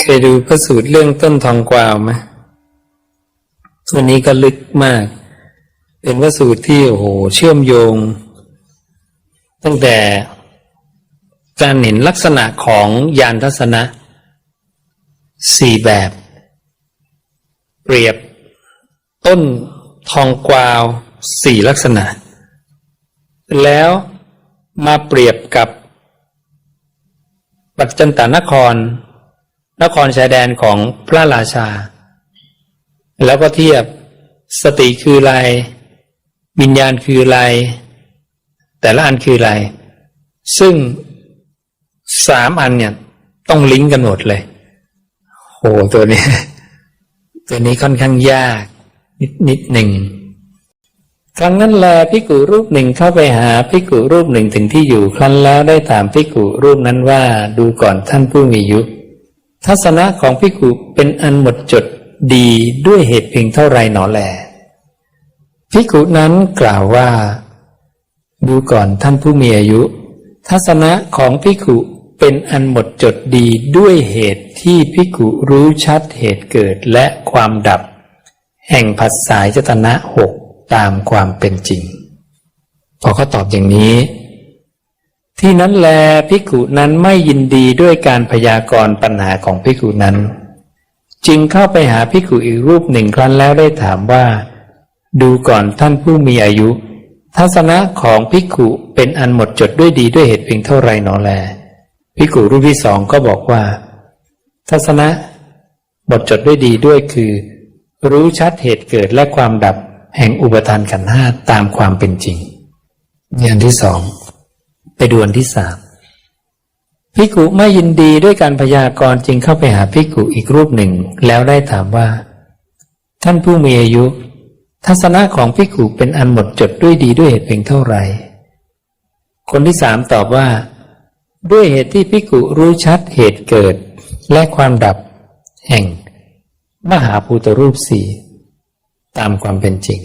เคยดูพระสูตรเรื่องต้นทองกวาวไหมตัวนี้ก็ลึกมาก เป็นพระสูตรที่โอ้โหเชื่อมโยง ตั้งแต่การเห็นลักษณะของยานทัศนะสี่แบบ เปรียบต้นทองกวาวสี่ลักษณะ แล้วมาเปรียบกับปัจจันตานคร นครชายแดนของพระราชา แล้วก็เทียบสติคืออะไรวิญญาณคืออะไรแต่ละอันคืออะไร ซึ่งสามอันเนี่ย ต้องลิงก์กันหมดเลย โหตัวนี้ ตัวนี้ค่อนข้างยาก นิดนิดหนึ่งครั้งนั้นแลพิกุรูปหนึ่งเข้าไปหาพิกุรูปหนึ่งถึงที่อยู่ครั้นแล้วได้ถามพิกุรูปนั้นว่า ดูก่อนท่านผู้มียุ ทัศนะของพิกุเป็นอันหมดจดดีด้วยเหตุเพียงเท่าไรหนอแลพิกุนั้นกล่าวว่า ดูก่อนท่านผู้มีอายุ ทัศนะของพิกุเป็นอันหมดจดดีด้วยเหตุที่พิกุรู้ชัดเหตุเกิดและความดับ แห่งผัสสายจตนะหกตามความเป็นจริง พอเขาตอบอย่างนี้ ที่นั้นแลพิกขุนั้นไม่ยินดีด้วยการพยากรณ์ปัญหาของพิกขุนั้น จึงเข้าไปหาพิกขุอีกรูปหนึ่งครั้นแล้วได้ถามว่า ดูก่อนท่านผู้มีอายุ ทัศนะของพิกขุเป็นอันหมดจดด้วยดีด้วยเหตุเพียงเท่าไรหนอแลพิกขุรูปที่สองก็บอกว่า ทัศนะหมดจดด้วยดีด้วยคือ รู้ชัดเหตุเกิดและความดับแห่งอุปทานขันธ์ห้าตามความเป็นจริงนี่อันที่สอง ไปดูอันที่สามพิกุไม่ยินดีด้วยการพยากรณ์จึงเข้าไปหาพิกุอีกรูปหนึ่ง แล้วได้ถามว่า ท่านผู้มีอายุ ทัศนะของพิกุเป็นอันหมดจดด้วยดีด้วยเหตุเพียงเท่าไหร่คนที่สามตอบว่า ด้วยเหตุที่พิกุรู้ชัดเหตุเกิด และความดับ แห่ง มหาภูตรูปสี่ตามความเป็นจริง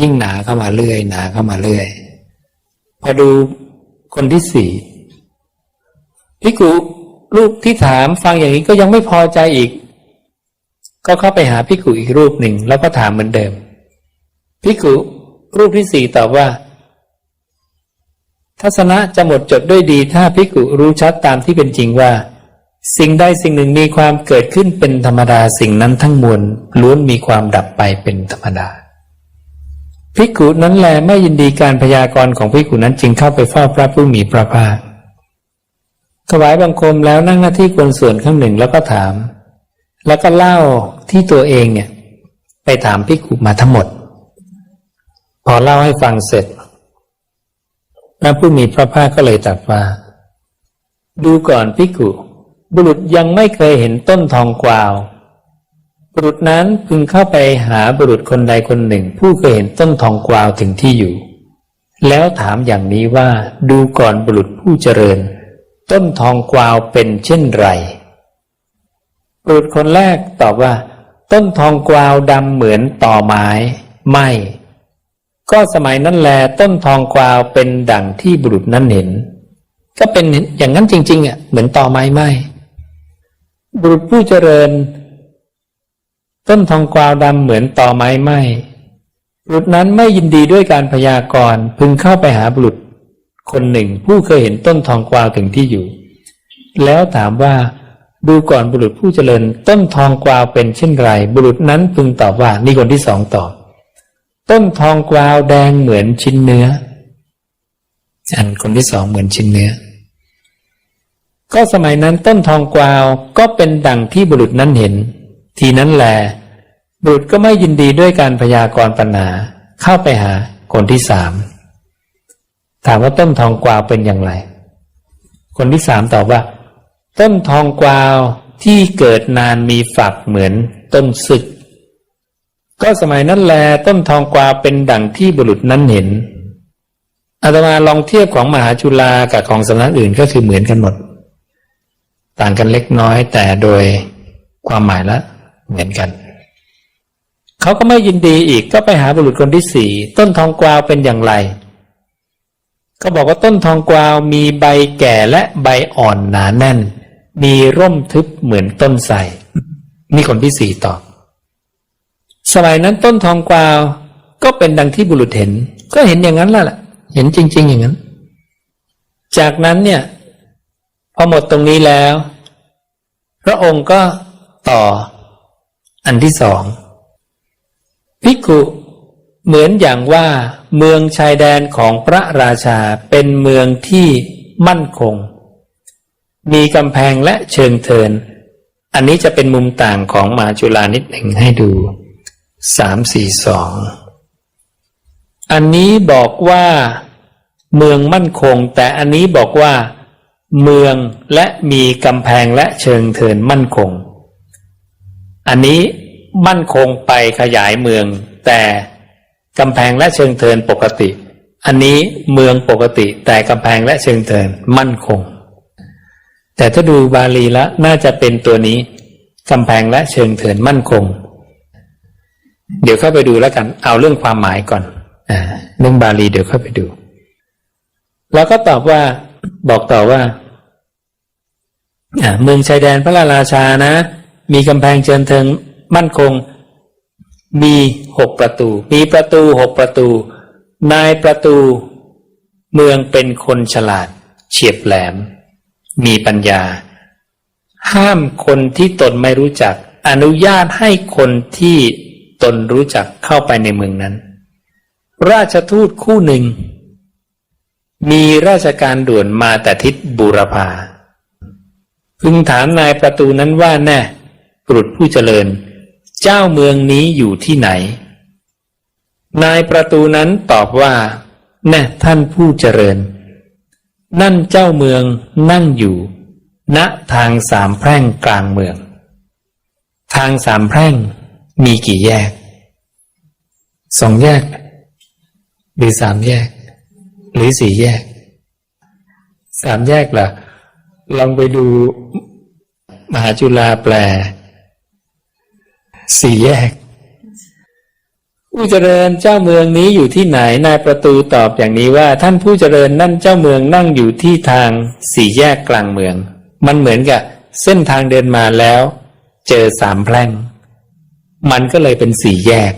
ยิ่งหนาเข้ามาเรื่อย หนาเข้ามาเรื่อย พอดูคนที่สี่พิกุรูปที่ถามฟังอย่างนี้ก็ยังไม่พอใจอีก ก็เข้าไปหาพิกุอีกรูปหนึ่งแล้วก็ถามเหมือนเดิมพิกุรูปที่สี่ตอบว่า ทัศนะจะหมดจดด้วยดี ถ้าพิกุรู้ชัดตามที่เป็นจริงว่า สิ่งใดสิ่งหนึ่งมีความเกิดขึ้นเป็นธรรมดาสิ่งนั้นทั้งมวลล้วนมีความดับไปเป็นธรรมดา ภิกขุนั้นแลไม่ยินดีการพยากรณ์ของภิกขุนั้นจึงเข้าไปเฝ้าพระผู้มีพระภาคถวายบังคมแล้วนั่งหน้าที่ควรส่วนข้างหนึ่งแล้วก็ถาม แล้วก็เล่าที่ตัวเองเนี่ย ไปถามภิกขุมาทั้งหมด พอเล่าให้ฟังเสร็จ พระผู้มีพระภาคก็เลยตรัสว่า ดูก่อนภิกขุ บุรุษยังไม่เคยเห็นต้นทองกวาว บุรุษนั้นพึงเข้าไปหาบุรุษคนใดคนหนึ่ง ผู้เคยเห็นต้นทองกวาวถึงที่อยู่ แล้วถามอย่างนี้ว่าดูก่อนบุรุษผู้เจริญ ต้นทองกวาวเป็นเช่นไร บุรุษคนแรกตอบว่า ต้นทองกวาวดำเหมือนต่อไม้ ไม่ ก็สมัยนั้นแลต้นทองกวาวเป็นดั่งที่บุรุษนั้นเห็น ก็เป็นอย่างนั้นจริง ๆอะเหมือนต่อไม้ไหมบุรุษผู้เจริญ ต้นทองกวาวดำเหมือนต่อไม้ไหมบุรุษนั้นไม่ยินดีด้วยการพยากรณ์พึงเข้าไปหาบุรุษ คนหนึ่งผู้เคยเห็นต้นทองกวาวถึงที่อยู่ แล้วถามว่าดูก่อนบุรุษผู้เจริญ ต้นทองกวาวเป็นเช่นไร บุรุษนั้นพึงตอบว่านี่คนที่สองตอบ ต้นทองกวาวแดงเหมือนชิ้นเนื้อ อันคนที่สองเหมือนชิ้นเนื้อ ก็สมัยนั้นต้นทองกวาวก็เป็นดังที่บุรุษนั้นเห็น ทีนั้นแหละ บุตรก็ไม่ยินดีด้วยการพยากรณ์ปัญหาเข้าไปหาคนที่สามถามว่าต้นทองกวาวเป็นอย่างไร คนที่สามตอบว่า ต้นทองกวาวที่เกิดนานมีฝักเหมือนต้นสึก ก็สมัยนั้นแลต้นทองกวาวเป็นดั่งที่บุรุษนั้นเห็นอาตมาลองเทียบของมหาจุฬากับของสำนักอื่นก็คือเหมือนกันหมด ต่างกันเล็กน้อยแต่โดยความหมายละเหมือนกัน เขาก็ไม่ยินดีอีกก็ไปหาบุรุษคนที่สี่ต้นทองกวาวเป็นอย่างไรก็บอกว่าต้นทองกวาวมีใบแก่และใบอ่อนหนาแน่น มีร่มทึบเหมือนต้นไทรนี่คนที่สี่ตอบสมัยนั้นต้นทองกวาวก็เป็นดังที่บุรุษเห็น ก็เห็นอย่างนั้นแหละล่ะเห็นจริง ๆ อย่างนั้น จากนั้นเนี่ยพอหมดตรงนี้แล้ว พระองค์ก็ต่ออันที่สอง ภิกขุเหมือนอย่างว่า เมืองชายแดนของพระราชาเป็นเมืองที่มั่นคง มีกำแพงและเชิงเทิน อันนี้จะเป็นมุมต่างของมาจุฬานิดหนึ่งให้ดูสามสี่สองอันนี้บอกว่า เมืองมั่นคง แต่อันนี้บอกว่า เมืองและมีกำแพงและเชิงเทินมั่นคง อันนี้ มั่นคงไปขยายเมือง แต่กำแพงและเชิงเทินปกติ อันนี้เมืองปกติ แต่กำแพงและเชิงเทินมั่นคง แต่ถ้าดูบาลีแล้วน่าจะเป็นตัวนี้กำแพงและเชิงเทินมั่นคง เดี๋ยวเข้าไปดูแล้วกัน เอาเรื่องความหมายก่อนอเรื่องบาลีเดี๋ยวเข้าไปดู แล้วก็ตอบว่าบอกต่อว่าอ่าเมืองชายแดนพระราชานะ มีกำแพงเชิงเทิง มั่นคง มีหกประตู มีประตูหกประตู นายประตู เมืองเป็นคนฉลาด เฉียบแหลม มีปัญญา ห้ามคนที่ตนไม่รู้จัก อนุญาตให้คนที่ตนรู้จักเข้าไปในเมืองนั้น ราชทูตคู่หนึ่ง มีราชการด่วนมาแต่ทิศบูรพาพึงถามนายประตูนั้นว่าแน่กรุดผู้เจริญ เจ้าเมืองนี้อยู่ที่ไหน นายประตูนั้นตอบว่า แน่ท่านผู้เจริญ นั่นเจ้าเมืองนั่งอยู่ ณทางสามแพร่งกลางเมือง ทางสามแพร่งมีกี่แยก สองแยก หรือสามแยก หรือสี่แยก สามแยกล่ะ ลองไปดูมหาจุฬาแปล สี่แยกผู้เจริญเจ้าเมืองนี้อยู่ที่ไหนนายประตูตอบอย่างนี้ว่า ท่านผู้เจริญนั่นเจ้าเมืองนั่งอยู่ที่ทางสี่แยกกลางเมือง มันเหมือนกับเส้นทางเดินมาแล้ว เจอสามแพร่ง มันก็เลยเป็นสี่แยก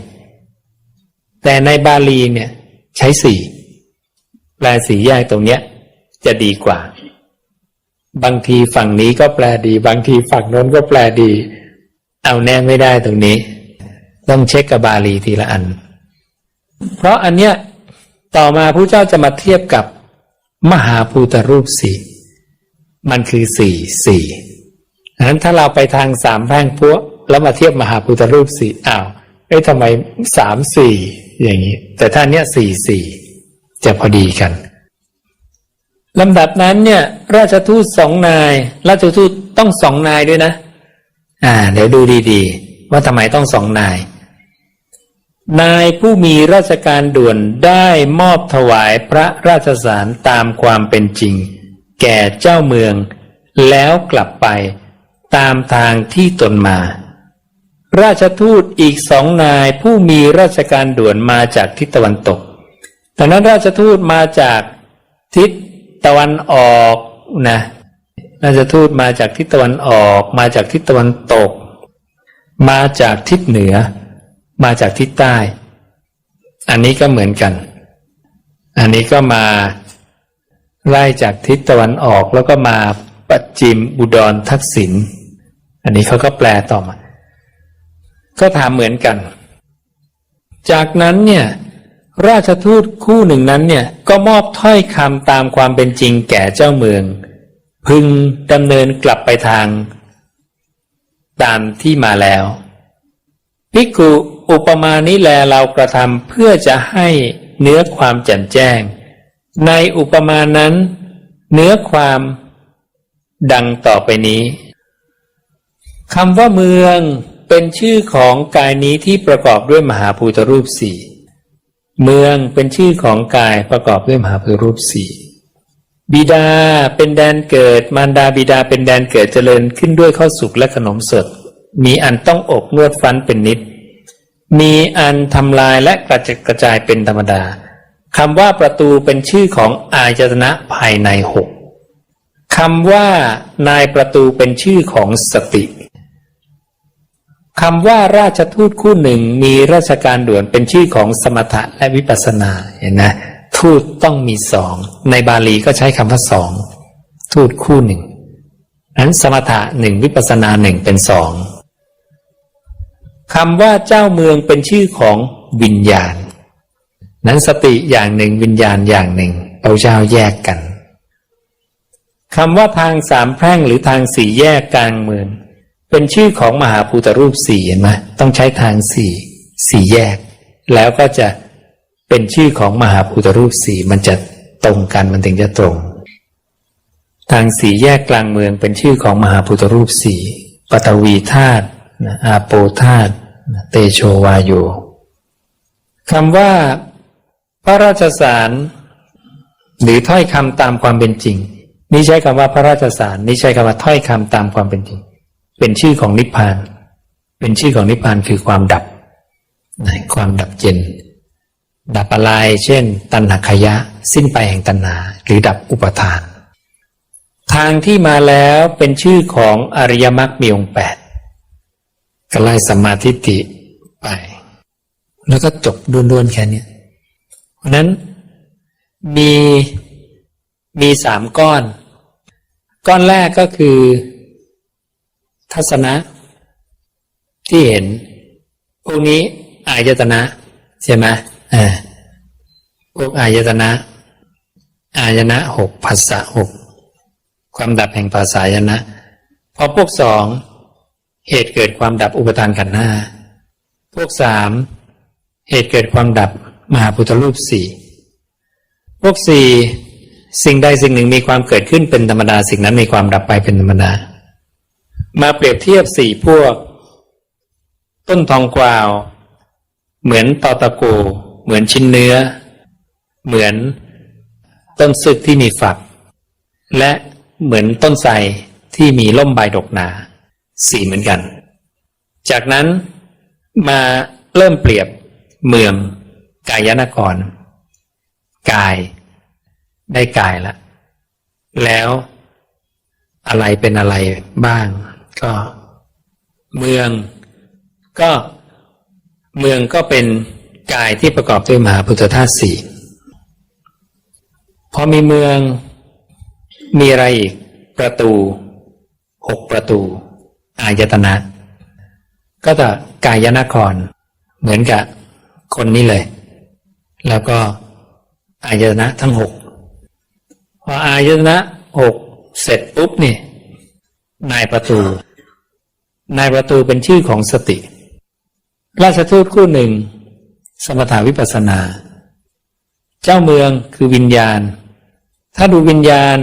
แต่ในบาลีเนี่ย ใช้สี่แปลสี่แยกตรงเนี้ย จะดีกว่า บางทีฝั่งนี้ก็แปลดี บางทีฝั่งโน้นก็แปลดี เอาแน่ไม่ได้ตรงนี้ ต้องเช็คกับบาลีทีละอัน เพราะอันเนี้ยต่อมาผู้เจ้าจะมาเทียบกับมหาภูตรูปสี่มันคือสี่สี่ดังนั้นถ้าเราไปทางสามแพร่งพวกแล้วมาเทียบมหาภูตรูปสี่อ้าวเอ้ยทำไมสามสี่อย่างนี้ แต่ถ้าเนี้ยสี่สี่จะพอดีกันลำดับนั้นเนี่ย ราชทูตสองนาย ราชทูตต้องสองนายด้วยนะ อ่า เดี๋ยวดูดีๆ ว่าทำไมต้องสองนาย นายผู้มีราชการด่วนได้มอบถวายพระราชสารตามความเป็นจริง แก่เจ้าเมือง แล้วกลับไปตามทางที่ตนมา ราชทูตอีกสองนายผู้มีราชการด่วนมาจากทิศตะวันตกดังนั้นราชทูตมาจากทิศตะวันออกนะ ราชทูตมาจากทิศตะวันออก มาจากทิศตะวันตก มาจากทิศเหนือ มาจากทิศใต้ อันนี้ก็เหมือนกัน อันนี้ก็มาไล่จากทิศตะวันออกแล้วก็มาปัจจิมอุดรทักษิณอันนี้เขาก็แปลต่อมา ก็ถามเหมือนกัน จากนั้นเนี่ยราชทูตคู่หนึ่งนั้นเนี่ยก็มอบถ้อยคำตามความเป็นจริงแก่เจ้าเมือง พึงดำเนินกลับไปทาง ตามที่มาแล้วภิกขุอุปมานี้แลเรากระทำเพื่อจะให้เนื้อความแจ่มแจ้ง ในอุปมานั้น เนื้อความดังต่อไปนี้คำว่าเมืองเป็นชื่อของกายนี้ที่ประกอบด้วยมหาภูตรูปสี่เมืองเป็นชื่อของกายประกอบด้วยมหาภูตรูปสี่ บิดาเป็นแดนเกิด มารดาบิดาเป็นแดนเกิดเจริญขึ้นด้วยข้าวสุกและขนมสด มีอันต้องอกนวดฟันเป็นนิด มีอันทำลายและกระจัดกระจายเป็นธรรมดาคำว่าประตูเป็นชื่อของอายตนะภายในหกคำว่านายประตูเป็นชื่อของสติคำว่าราชทูตคู่หนึ่งมีราชการด่วนเป็นชื่อของสมถะและวิปัสสนาเห็นนะ ทูตต้องมีสอง ในบาลีก็ใช้คำว่าสอง ทูตคู่หนึ่งนั้นสมถะหนึ่งวิปัสนาหนึ่งเป็นสองคำว่าเจ้าเมืองเป็นชื่อของวิญญาณ นั้นสติอย่างหนึ่งวิญญาณอย่างหนึ่งพระเจ้าแยกกันคำว่าทางสามแพร่งหรือทางสี่แยกกลางเมือง เป็นชื่อของมหาภูตรูปสี่เห็นไหมต้องใช้ทางสี่สี่แยก แล้วก็จะ เป็นชื่อของมหาภูตรูปสี่มันจะตรงกันมันถึงจะตรง ทางสี่แยกกลางเมืองเป็นชื่อของมหาภูตรูปสี่ปฐวีธาตุอาโปธาตุเตโชวาโยคำว่า พระราชสาร หรือถ้อยคำตามความเป็นจริง นี่ใช้คำว่าพระราชสารนี่ใช้คำว่าถ้อยคำตามความเป็นจริง เป็นชื่อของนิพพาน เป็นชื่อของนิพพานคือความดับความดับเย็น ดับอะไร เช่น ตัณหขยะ สิ้นไปแห่งตัณหา หรือดับอุปทาน ทางที่มาแล้วเป็นชื่อของอริยมรรคมีองค์แปดก็ไล่สมมาธิฏฐิไป แล้วก็จบด้วนๆแค่นี้เพราะนั้นมีมีสามก้อน ก้อนแรกก็คือ ทัศนะ ที่เห็นพวกนี้อายตนะ ใช่ไหม พวกอายตนะ อายนะหกภาษาหกความดับแห่งภาษายนะพอพวกสองเหตุเกิดความดับอุปทานขันธ์ห้าพวกสามเหตุเกิดความดับมหาพุทธรูปสี่พวกสี่สิ่งใดสิ่งหนึ่งมีความเกิดขึ้นเป็นธรรมดา สิ่งนั้นมีความดับไปเป็นธรรมดา มาเปรียบเทียบสี่พวก ต้นทองกวาว เหมือนตอตะโก เหมือนชิ้นเนื้อ เหมือนต้นซึกที่มีฝัก และเหมือนต้นไทรที่มีล่มใบดกหนา สีเหมือนกัน จากนั้นมาเริ่มเปรียบเมืองกายนคร กาย ได้กายละ แล้วอะไรเป็นอะไรบ้าง ก็ เมือง ก็เมืองก็เป็น กายที่ประกอบด้วยมหาพุทธธาตุสี่พอมีเมืองมีอะไรอีก ประตูหกประตู อายตนะ ก็จะกายนคร เหมือนกับคนนี้เลย แล้วก็อายตนะทั้งหกพออายตนะหกเสร็จปุ๊บนี่นายประตู นายประตูเป็นชื่อของสติ ราชทูตคู่หนึ่ง สมถาวิปัสนา เจ้าเมืองคือวิญญาณ ถ้าดูวิญญาณ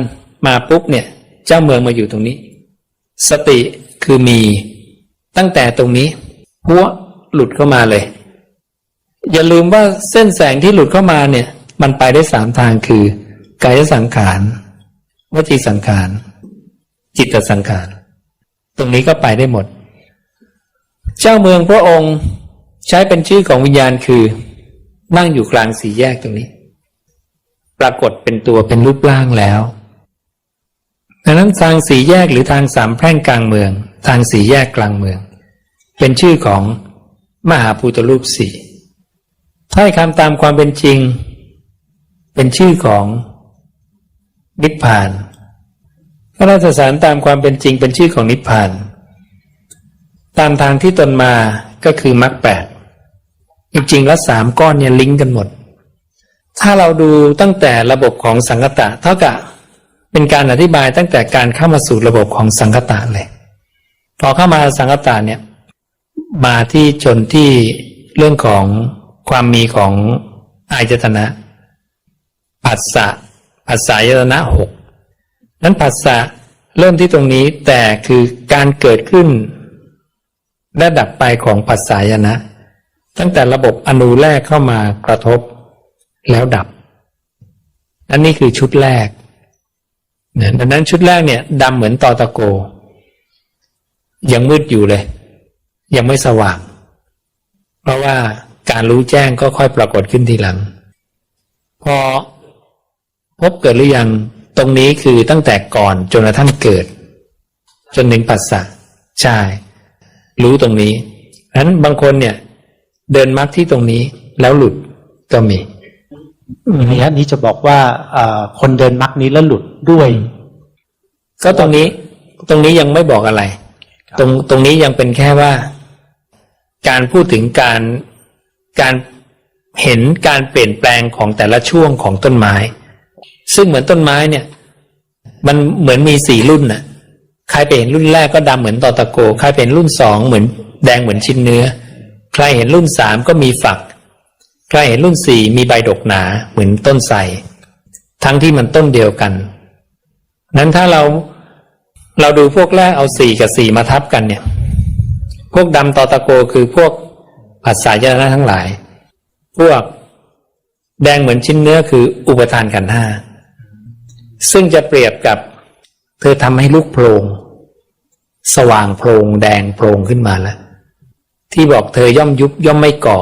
มาปุ๊บเนี่ย เจ้าเมืองมาอยู่ตรงนี้ สติคือมีตั้งแต่ตรงนี้หัวหลุดเข้ามาเลย อย่าลืมว่าเส้นแสงที่หลุดเข้ามาเนี่ย มันไปได้สามทางคือกายสังขารวจีสังขารจิตสังขารตรงนี้ก็ไปได้หมด เจ้าเมืองพระองค์ ใช้เป็นชื่อของวิญญาณคือ นั่งอยู่กลางสี่แยกตรงนี้ ปรากฏเป็นตัวเป็นรูปร่างแล้วดังนั้นทางสี่แยกหรือทางสามแพร่งกลางเมือง ทางสี่แยกกลางเมือง เป็นชื่อของมหาพุทธรูปสี่ถ้อยคำตามความเป็นจริง เป็นชื่อของนิพพานพระราชสารตามความเป็นจริงเป็นชื่อของนิพพาน ตามทางที่ตนมาก็คือมรรคแปด จริงๆแล้วสามก้อนเนี่ยลิงก์กันหมด ถ้าเราดูตั้งแต่ระบบของสังคตะ เท่ากับเป็นการอธิบายตั้งแต่การเข้ามาสู่ระบบของสังคตะเลย พอเข้ามาสังคตะเนี่ย มาที่จนที่เรื่องของความมีของอายตนะผัสสะผัสสะยตนะหกนั้นผัสสะเริ่มที่ตรงนี้แต่คือการเกิดขึ้นและดับไปของผัสสะยนะ ตั้งแต่ระบบอนูแรกเข้ามากระทบแล้วดับ อันนี้คือชุดแรกดังนั้นชุดแรกเนี่ยดำเหมือนตอตะโก ยังมืดอยู่เลย ยังไม่สว่าง เพราะว่าการรู้แจ้งก็ค่อยปรากฏขึ้นทีหลัง พอพบเกิดหรือยังตรงนี้คือตั้งแต่ก่อนจนกระทั่งเกิด จนถึงปัสสะใช่ รู้ตรงนี้ฉะนั้นบางคนเนี่ย เดินมรรคที่ตรงนี้แล้วหลุดก็มีระยะนี้จะบอกว่าเอ่อคนเดินมรรคนี้แล้วหลุดด้วย ก็ตรงนี้ ตรงนี้ยังไม่บอกอะไรครับตรงตรงนี้ยังเป็นแค่ว่า การพูดถึงการการเห็นการเปลี่ยนแปลงของแต่ละช่วงของต้นไม้ ซึ่งเหมือนต้นไม้เนี่ย มันเหมือนมีสี่รุ่นน่ะ ใครไปเห็นรุ่นแรกก็ดำเหมือนตอตะโก ใครเป็นรุ่นสองเหมือนแดงเหมือนชิ้นเนื้อ ใครเห็นรุ่นสามก็มีฝัก ใครเห็นรุ่นสี่มีใบดกหนาเหมือนต้นไทรทั้งที่มันต้นเดียวกัน นั้นถ้าเราเราดูพวกแรกเอาสี่กับสี่มาทับกันเนี่ย พวกดำตอตะโกคือพวกผัสสะยนะทั้งหลาย พวกแดงเหมือนชิ้นเนื้อคืออุปทานขันธ์ห้าซึ่งจะเปรียบกับ เธอทำให้ลูกโพรง สว่างโพรงแดงโพรงขึ้นมาแล้ว ที่บอกเธอย่อมยุบย่อมไม่ก่อ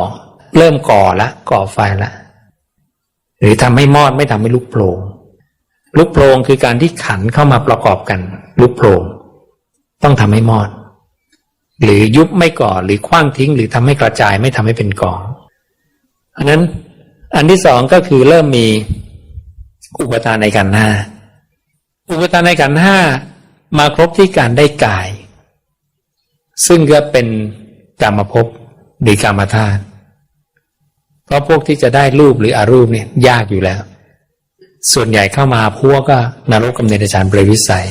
เริ่มก่อละ ก่อไฟละหรือทำให้มอดไม่ทำให้ลูกโพรงลูกโพรงคือการที่ขันเข้ามาประกอบกันลูกโพรงต้องทำให้มอด หรือยุบไม่ก่อหรือคว้างทิ้ง หรือทำให้กระจายไม่ทำให้เป็นกองอันนั้นอันที่สองก็คือเริ่มมีอุปทานในกันห้าอุปทานในกันห้ามาครบที่การได้กาย ซึ่งก็เป็น กรรมภพหรือกรรมธาตุเพราะพวกที่จะได้รูปหรืออารูปเนี่ยยากอยู่แล้ว ส่วนใหญ่เข้ามาพวกก็นรกกำเนิดฌานเปรตวิสัย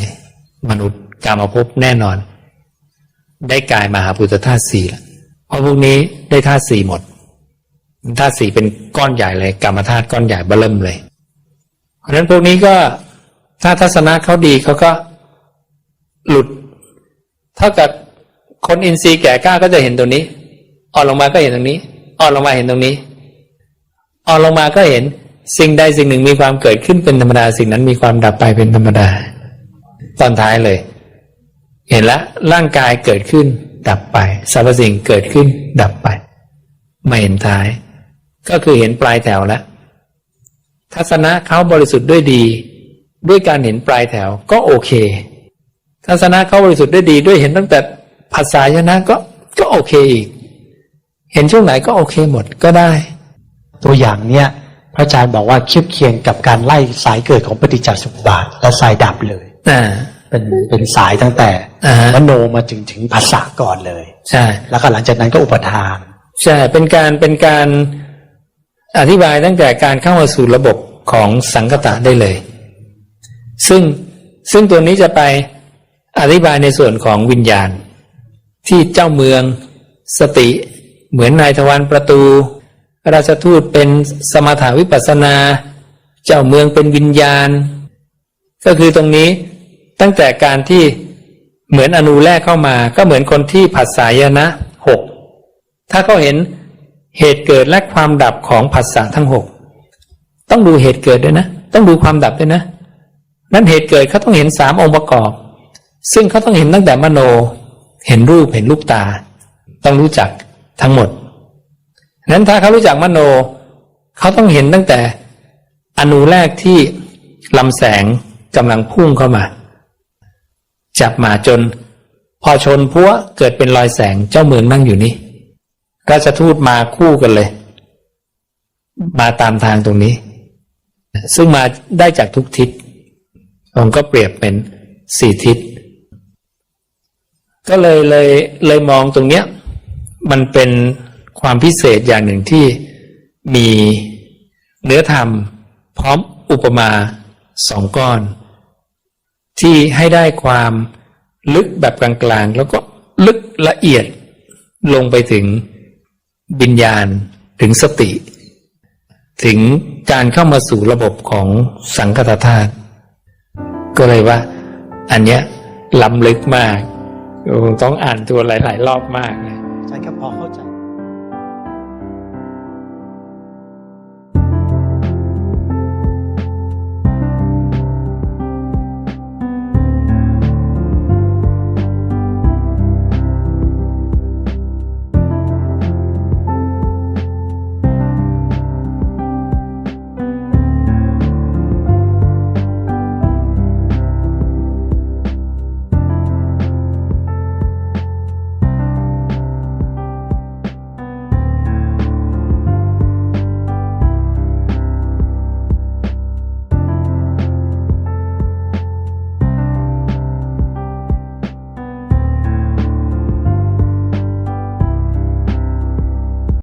มนุษย์กรรมภพแน่นอน ได้กายมหาพุทธธาตุสี่ละเพราะพวกนี้ได้ธาตุสี่หมดธาตุสี่เป็นก้อนใหญ่เลยกรรมธาตุก้อนใหญ่เบ้อเริ่มเลย เพราะฉะนั้นพวกนี้ก็ถ้าทัศนะเขาดีเขาก็หลุด เท่ากับ คนอินทรีย์แก่กล้าก็จะเห็นตรงนี้อ่อนลงมาก็เห็นตรงนี้อ่อนลงมาเห็นตรงนี้อ่อนลงมาก็เห็นสิ่งใดสิ่งหนึ่งมีความเกิดขึ้นเป็นธรรมดา สิ่งนั้นมีความดับไปเป็นธรรมดา ตอนท้ายเลย เห็นแล้วร่างกายเกิดขึ้น ดับไปสรรพสิ่งเกิดขึ้น ดับไปไม่เห็นท้าย ก็คือเห็นปลายแถวแล้วทัศนะเขาบริสุทธิ์ด้วยดี ด้วยการเห็นปลายแถวก็โอเค ทัศนะเขาบริสุทธิ์ด้วยดีด้วยเห็นตั้งแต่ ภาษายนะก็ก็โอเคอีก เห็นช่วงไหนก็โอเคหมดก็ได้ ตัวอย่างเนี้ยพระอาจารย์บอกว่าเทียบเคียงกับการไล่สายเกิดของปฏิจจสมุปบาทและสายดับเลยอ่าเป็นเป็นสายตั้งแต่อ่าฮะมโนมาถึงถึงภาษาก่อนเลยใช่แล้วก็หลังจากนั้นก็อุปทานใช่เป็นการเป็นการอธิบายตั้งแต่การเข้ามาสู่ระบบของสังคตะได้เลย ซึ่งซึ่งตัวนี้จะไปอธิบายในส่วนของวิญญาณ ที่เจ้าเมือง สติ เหมือนนายทวารประตู ราชทูตเป็นสมถาวิปัสนา เจ้าเมืองเป็นวิญญาณ ก็คือตรงนี้ตั้งแต่การที่เหมือนอนูแรกเข้ามา ก็เหมือนคนที่ผัสสายนะหกถ้าเขาเห็นเหตุเกิดและความดับของผัสสะทั้งหกต้องดูเหตุเกิดด้วยนะ ต้องดูความดับด้วยนะ นั้นเหตุเกิดเขาต้องเห็นสามองค์ประกอบ ซึ่งเขาต้องเห็นตั้งแต่มโน เห็นรูปเห็นลูกตา ต้องรู้จักทั้งหมดนั้นถ้าเขารู้จักมโน เขาต้องเห็นตั้งแต่อนูแรกที่ลำแสงกำลังพุ่งเข้ามา จับมาจน พอชนพัวเกิดเป็นรอยแสงเจ้าเมืองนั่งอยู่นี่ราชทูตมาคู่กันเลย มาตามทางตรงนี้ ซึ่งมาได้จากทุกทิศผมก็เปรียบเป็นสี่ทิศ ก็เลยเลยเลยมองตรงเนี้ย มันเป็นความพิเศษอย่างหนึ่งที่มีเนื้อธรรม พร้อมอุปมาสองก้อน ที่ให้ได้ความลึกแบบกลางๆ แล้วก็ลึกละเอียดลงไปถึงวิญญาณถึงสติ ถึงการเข้ามาสู่ระบบของสังคตธาตุก็เลยว่า อันเนี้ยล้ำลึกมาก ต้องอ่านตัวหลาย ๆ รอบมากนะอาจารย์ครับพอเข้าใจ